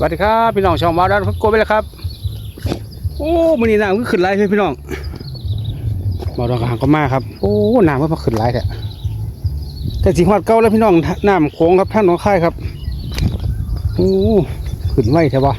สวัสดีครับพี่น้องช่องมาดานพักโกไปแล้วครับ โอ้มันนี่น้ำก็ขึ้นไหลเลยพี่น้องมาดองกหางก็มาครับ โอ้น้ำก็มาขึ้นไหลแท้แต่สีหอดเก่าแล้วพี่น้องน้ำโค้งครับท่านน้องค่ายครับโอ้ขึ้นไหวแท้บ่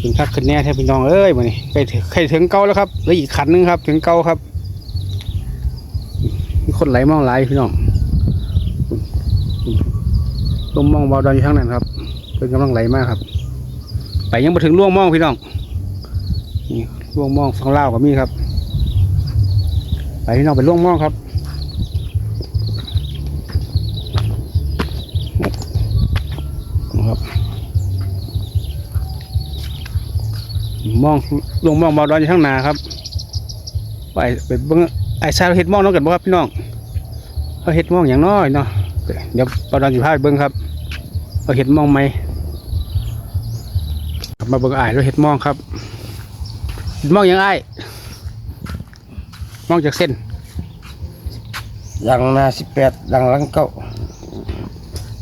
ขึ้นคักขึ้นแน่แท้พี่น้องเอ้ยมันนี่ใกล้ถึงใกล้ถึงเก่าแล้วครับเหลืออีกขันหนึงครับ ถึงเก่าครับ มีคนไหลมองไหลพี่น้องลมมองเบาดอนอยู่ข้างนั้นครับ เป็นกำลังไหลมากครับ ไปยังมาถึงล่วงมองพี่น้องนี่ล่วงมองฟังเล่าวก็มีครับ ไปพี่น้องไปล่วงมองครับครับมองลงมองบอดอนอยู่ข้างหน้าครับ ไปไปเบิ้งไอ้ชาเราเห็ดมองน้องกันบ่ครับพี่น้องเขาเห็ดมองอย่างน้อยเนาะเดี๋ยวบอดอนอยู่พาไปเบิ้งครับเขาเห็ดมองไหม มาเบิ่งอ้ายเราเห็ดมองครับเฮ็ดมองหยังอ้ายมองจากเส้นหลังหนาสิบแปดหลังหลังเก้า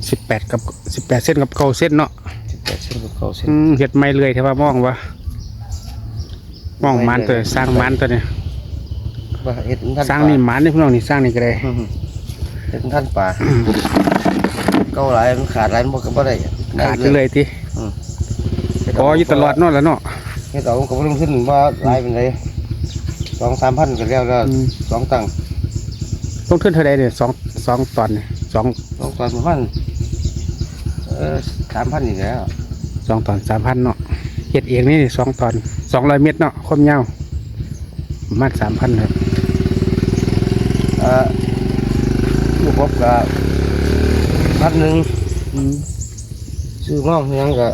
สิบแปดกับสิบแปดเส้นกับเก้าเส้นเนาะสิบแปดเส้นกับเก้าเส้นอืมเห็ดไม่เลยแต่ว่ามองวะมองมันตัวสร้างมันตัวเนี่ยว่าเห็ดท่านสร้างนี่มันนี่พี่น้องนี่สร้างนี่ก็ได้อืมเห็ดท่านป่าเก้าหลายมันขาดหลายมันก็บ่ได้ขาดไปเลยทีเฮ็ด อ๋ออยู่ตลอดเนาะแล้วเนาะ เฮ็ดเอามันก็บ่ลงขึ้นว่าหลายเป็นไรสองสามพันก็แล้วแล้วอืม สองตังค์ลงทุนเท่าไรเนี่ยสองสองตอนเนี่ยสองสองตันประมาณเออสามพันอีกแล้วสองตอนสามพันเนาะเห็ดเองนี่สองตอนสองร้อยเมตรเนาะความยาวประมาณสามพันครับเอ่อลูกพบก็พันหนึ่งอืมซื้อมองเฮียงก็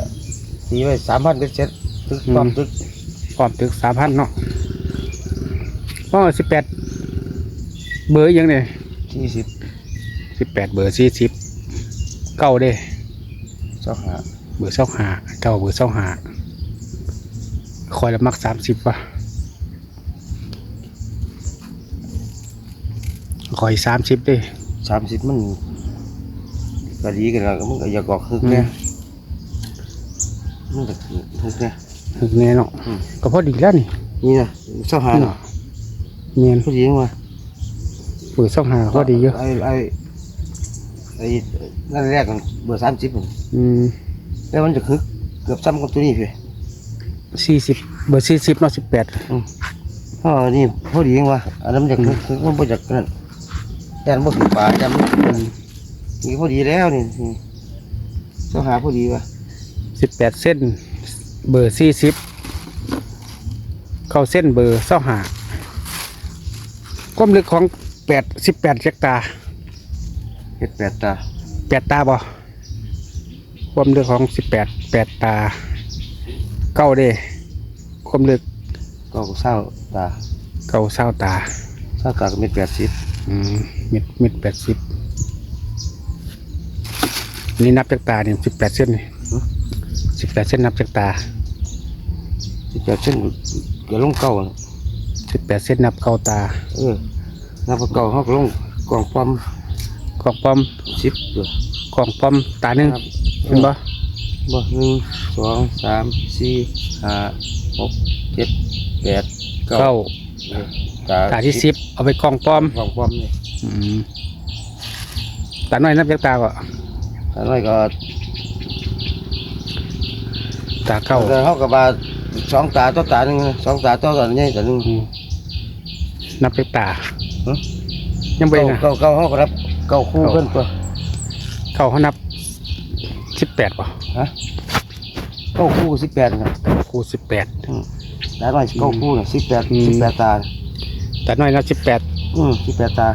ตีไว้สามพันเป็นเซ็ตตึกปั๊มตึกพร้อมถึงสามพันเนาะอ๋อสิบแปดเบอร์ยังเนี่ยสี่สิบสิบแปดเบอร์สี่สิบเก้าเด้ สองห้าเบอร์เศร้าหาเก้าเบอร์เศร้าหาคอยละมักสามสิบวะคอยสามสิบเด้สามสิบมันก็ดีกันแล้วมันก็อยากออกฮึกเนี่ยมั นก็ฮึกเนี่ยถึงแน่เนาะอืมก็พอดีแล้วนี่นี่นะเจ้าหาเนาะเงียนผู้หญิงว่าเบอร์เศร้าหาพอดีเยอะไอ้ไอ้ไอ้นั่นแรกกันเบอร์สามสิบมันอืมแล้วมันจะฮึกเกือบซ้ำกับตัวนี้พี่สี่สิบเบอร์สี่สิบเนาะสิบแปดอ๋อนี่ผู้หญิงว่าอันนั้นมันจะฮึกฮึกมันบ่จากนั่นแอนบ่ถึงป่าจำนี่พอดีแล้วนี่นี่เจ้าหาพอดีว่ะ สิบแปดเส้น เบอร์สี่สิบเข้าเส้นเบอร์เศร้าหาความลึกของแปดสิบแปดเฮกตาร์เฮ็ดแปดตาแปดตาบ่ความลึกของสิบแปดแปดตาเก้าเด้ความลึกก็เศร้าตาเก้าเศร้าตาเศร้าตาก็เม็ดแปดสิบอืมเม็ดเม็ดแปดสิบนี่นับจากตาเนี่ยสิบแปดเส้นนี่ สิบแปดเส้นนับจากตาสิบแปดเส้นก็ลงเก้าน่ะสิบแปดเส้นนับเก้าตา เออนับเก่าเขาก็ลงกล่องปั๊มกล่องปอมสิบตัวกล่องปอมตาหนึ่งครับเห็นบ่บ่หนึ่งสองสามสี่ห้าหกเจ็ดแปดเก้าเก้าเออตาตาที่สิบเอาไปกล่องปอมกล่องปั๊มเลยอืมตาน้อยนับจากตาก็ตาน้อยก็ ตาเก้าแต่เขาก็บาสองตาตัวตาหนึ่งสองตาตัวกันใหญ่ตาหนึ่งอืมนับจากตาฮะยังไปเก้านะเก้าเก้าเขาก็รับเก้าคู่เพิ่นตัวเก้าเขานับสิบแปดป่ะฮะเก้าคู่สิบแปดนะครูสิบแปดตาน้อยเก้าคู่น่ะสิบแปดอืมสิบแปดตาตาน้อยนับสิบแปดอืมสิบแปดตา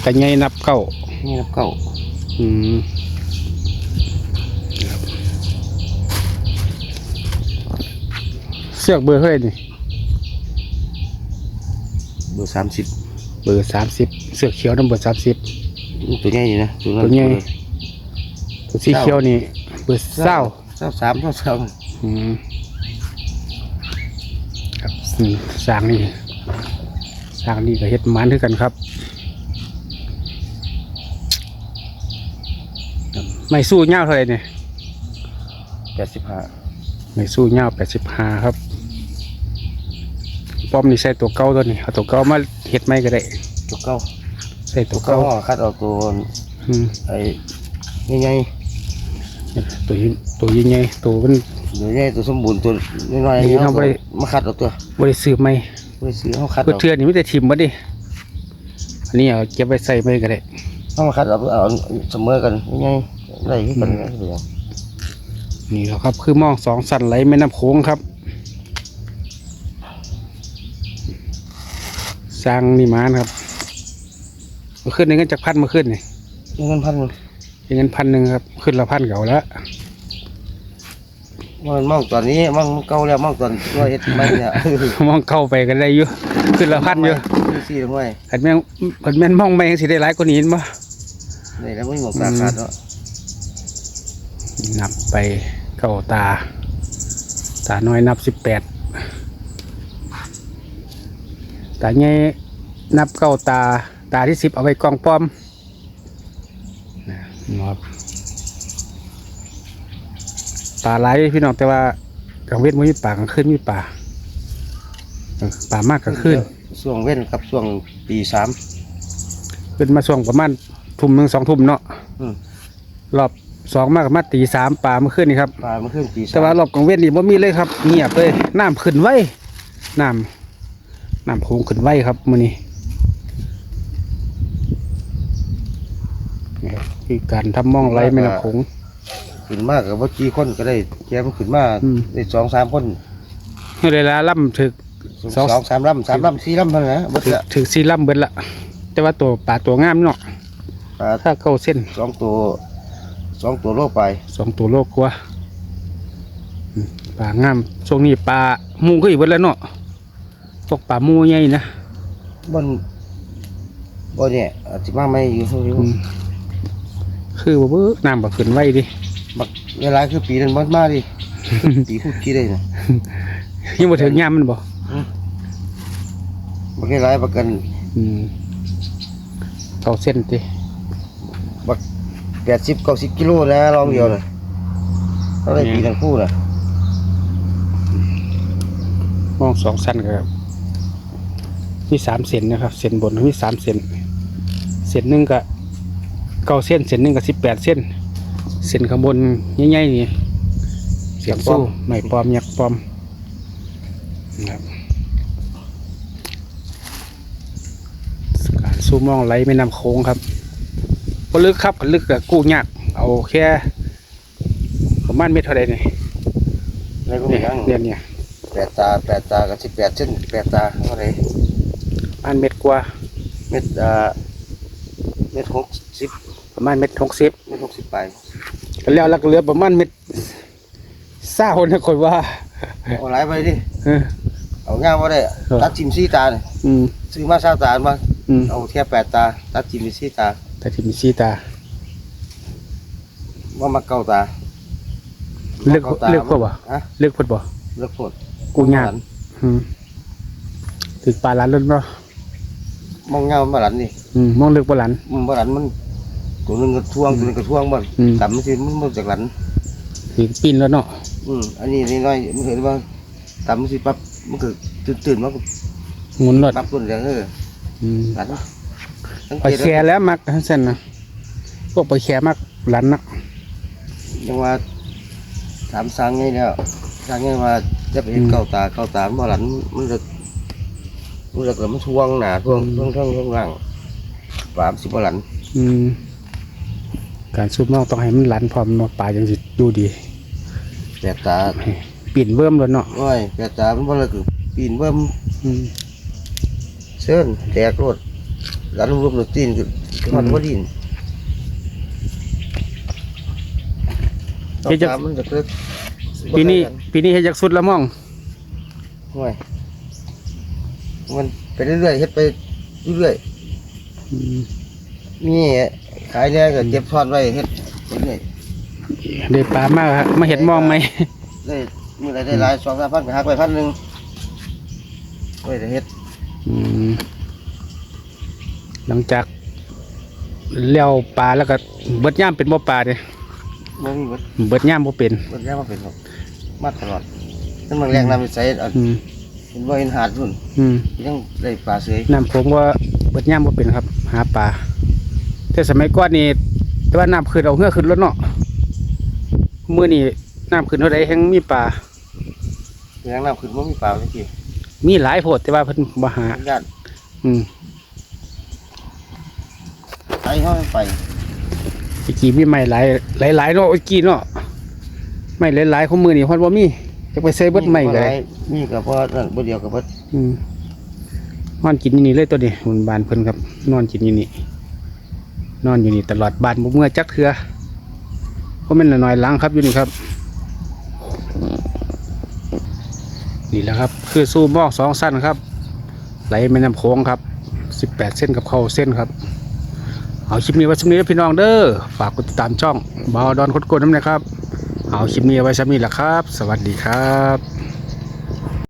แต่ใหญ่นับเก้านี่นับเก้าอืม เสือกเบอร์เท่าไหร่นี่เบอร์สามสิบเบอร์สามสิบเสือกเขียวน้ำเบอร์สามสิบตัวใหญ่อยู่นะตัวนั้นตัวใหญ่ตัวสีเขียวนี่เบอร์เศร้าเศร้าสามเศร้าสองอืมครับอืมสร้างนี่สร้างนี่ก็เฮ็ดหมันคือกันครับ ไม่สู้เงาวเท่าไหร่เนี่ยแปดสิบห้าไม่สู้เงาแปดสิบห้าครับ ป้อมนี่ใส่ตัวเก่าตัวนี้เอาตัวเก่ามาเฮ็ดไม่ก็ได้ตัวเก้าใส่ตัตัววเก่าเก้าคัดเอาตัวอืมไอ้ใหญ่ตัวยิ่งตัวยิ่งใหญ่ตัวมัน ๆตัวใหญ่ตัวสมบูรณ์ตัวน้อยๆนี่นี่เขาเขาบ่ได้มาคัดเอาตัวบริซื้อไม่ไปซื้อเขาคัดเพื่อเอาเทื่อนี่ไม่ได้ทิมมาดิอันนี้เอาเก็บไว้ใส่ไม่ก็ได้ เขามาคัดเอาเอาเสมอกันง่ายๆได้ที่กันนะเดี๋ยวนี่แหละครับ คือหมองสองสันไหลแม่น้ำโขงครับ สร้างนี่มานครับเมาขึ้นในเงินจากพันเมาขึ้นนี่เงินพันเป็นเงินพันหนึ่งครับ ขึ้นละพันเก่าแล้วมันมองตอนนี้มองเก่าแล้วมองตอนตัวเฮ็ดไม่เนี่ยมองเข้าไปกันได้อยู่ขึ้นละพันอยู่สี่ห้วยขันแม่งขันแม่นมองไปยังสิได้หลายกว่านี้มั้นี่แล้วไม่มองตาขาดเนาะนับไปเก้าตา ตาน้อยนับสิบแปดตาใหญ่นับเก้าตาตาที่สิบเอาไว้กองป้อมนะครับป่าไหลายพี่น้องแต่ว่ากลางเวทมันมีป่ากลางคืนมีป่าเออป่ามากกลางคืนช่วงเว้นกับช่วงปีสามเป็นมาช่วงประมาณทุ่มหนึ่งสองทุ่มเนาะอืมรอบสองมากกับมาตีสามป่าเมื่อคืนนี่ครับปลามันขึ้นปีสามแต่ว่ารอบกลางเว้นนี่บ่มีเลยครับเงียบเลยน้ำขึ้นไว้น้ำ น้ำโขงขึ้นไว้ครับมื้อนี้นี่ครับคือการทำมองไหลแม่น้ำโขงขึ้นมากกับว่ากี่คนก็ได้แกมันขึ้นมาอืมได้สองสามคนเวลาล่ำถึกสสอองงสามลำสามลำสี่ลำเท่านั้นนะหมดถึกละถึกสี่ล่ำเบิดละแต่ว่าตัวป่าตัวงามเนาะปลาถ้าเก้าเส้นสองตัวสองตัวโลไปสองตัวโลกกว่าอืมป่างามช่วงนี้ป่าหมูก็อีกเบิดแล้วเนาะ พวกป่าหมูใหญ่นะบนบนเนี่ยอาจจะมาไม่อยู่เท่านี้อืมคือบ่เบิ่น้ำบ่ขึ้นไว้ดิบักเวลาคือปีนั้นมันมาดิ ปีพูดกี่ได้นะยังบ่ถึงยามมันบ่บักเวลาบักกันอืมเก้าเส้นติบักแปดสิบเก้าสิบกิโลนะลองเดียวนะเท่าไรปีทั้งคู่นะมองสองสั้นก็ มีสามเส้นนะครับเส้นบนมีสามเส้นเส้นหนึ่งก็เก้าเส้นเส้นหนึ่งก็สิบแปดเส้นเส้นข้างบนใหญ่ๆนี่เสียงสู้ไม่ปลอมยักษ์ปลอมนะครับการสู้มองไหลไม่นำโค้งครับก็ลึกครับก็ลึกกับกู้ยากเอาแค่ประมาณเม็ดเท่าไรนี่แล้วก็เนี่มียทั้งเนี่ยเนี่ยแปดตาแปดตากับสิบแปดเส้นแปดตาเท่าไร ประมาณเม็ดกว่าเม็ดอ่าเม็ดหกสิบประมาณเม็ดหกสิบเม็ดหกสิบไปแล้วลักเหลือประมาณเม็ดเศร้านะคนว่าเอาหลายไปดิเออเอาง่ายว่าได้เออตัดจิ้มสี่ตาเนี่ยอืมซื้อมาสามตามาอืมเอาแค่แปดตา ตัดจิ้มไปสี่ตาแต่ที่มีซีตาว่ามาเก้าตาเลือกมาาตาเลือกพวกบ่ฮะเลือกพดบ่เลือกโคตรกูยากอืมถึงปลาหลันแล้วเนาะ มองเงามาหลันนี่อืมมองเลือกปลาหลัน มันมาหลันมัน ตัวหนึงก็ท่วงตัวหนึงก็ท่วงมันอืม ต่ำมันสิมันมาจากหลันถึงปีนแล้วเนาะอืมอันนี้นี่น้อยมันเห็นว่าต่ำมันสิปั๊บมันก็ตื่นตื่นๆมันก็หมุนรถปั๊บต้นแรงเอออืมหลันสังไปเกตแค่แล้วมักทั้งเส้นนะพวกไปแค่มักหลันนะยังว่าถามสร้างไงแล้วสร้างไงว่าจะไปเห็นเก้าตาเก้าตามันบ่หลันมันจะ มันจะเกิดมันท่วงหนาท่วงท่วงท่วงท่วงหลังปามสิบ่หลันอืมการซูบมองต้องให้มันหลันพร้อมเนาะปลายังสิดูดีแปดตาปีนเบิ่มแล้วเนาะโอ้ยแปดตามันบ่ละคือปีนเบิ่มอืมเส้นแตกรถหลันรวมรถตีนคือมันบ่ดินเฮ็ดจักตามมันจะเกิดปีนี้ปีนี้เฮ็ดจากสุดละมองโอ้ย มันไปเรื่อยๆเฮ็ดไปเรื่อยอืมๆมีขายเนี่ยก็เก็บทอดไว้เฮ็ดไปเรื่อยได้ปลามากครับมาเห็ดมองไหม ได้มื้อใดได้หลายสองสามพันก็หักไปพันหนึงไว้แต่เฮ็ดอืมหลังจากเลี้ยวปลาแล้วก็เบิดย่ามเป็นบ่ปลาเนี่ยบ่มีเบิดเบิดย่ามบ่เป็นเบิดแย่มาเป็นครับมาตลอดนั่นบางแรงน้ำไปใส่เอาอืมเห็นว่าเห็นหาดรุ่นอืมยังได้ปลาเสยน้ำผมว่าเบิดย่ามบ่เป็นครับ หาปลาแต่สมัยก่อนนี่แต่ว่าน้ำขึ้นเอาเหือขึ้นรถเนาะมื้อนี้น้ำขึ้นเท่าใดแฮงมีปลาแรงน้ำขึ้นว่ามีปลาเมื่อกี้มีหลายโพดแต่ว่าเพิ่นบ่หา ญาติอืมไปเขาไปเมื่อกี้มีไม้หลายหลายหลายเนาะเมื่อกี้เนาะไม้หลายๆของมือนี่ฮอดบ่มี จะไปใส่เบิดไม้ก็ได้มีกับพ่อนั่นบ่เดียวกับเบิดอืมนอนกินอยู่นี่เลยตัวนี้หุ่นบานเพิ่นครับ นอนกินอยู่นี่นอนอยู่นี่ตลอดบานบ่เมื่อจักเทื่อเพราะมันน้อยๆหลังครับอยู่นี่ครับ นี่แหละครับ คือสู้หมอกสองสั้นครับ ไหลแม่น้ำโขงครับสิบแปดเส้นกับเข้าเส้นครับ เอาคลิปนี้ไว้ช่วนี้นะพี่น้องเด้อฝากกดติดตามช่องบาวดอนคดโกนน้ำนะครับ เอาคลิปนี้ไว้ช่วนี้แหละครับ สวัสดีครับ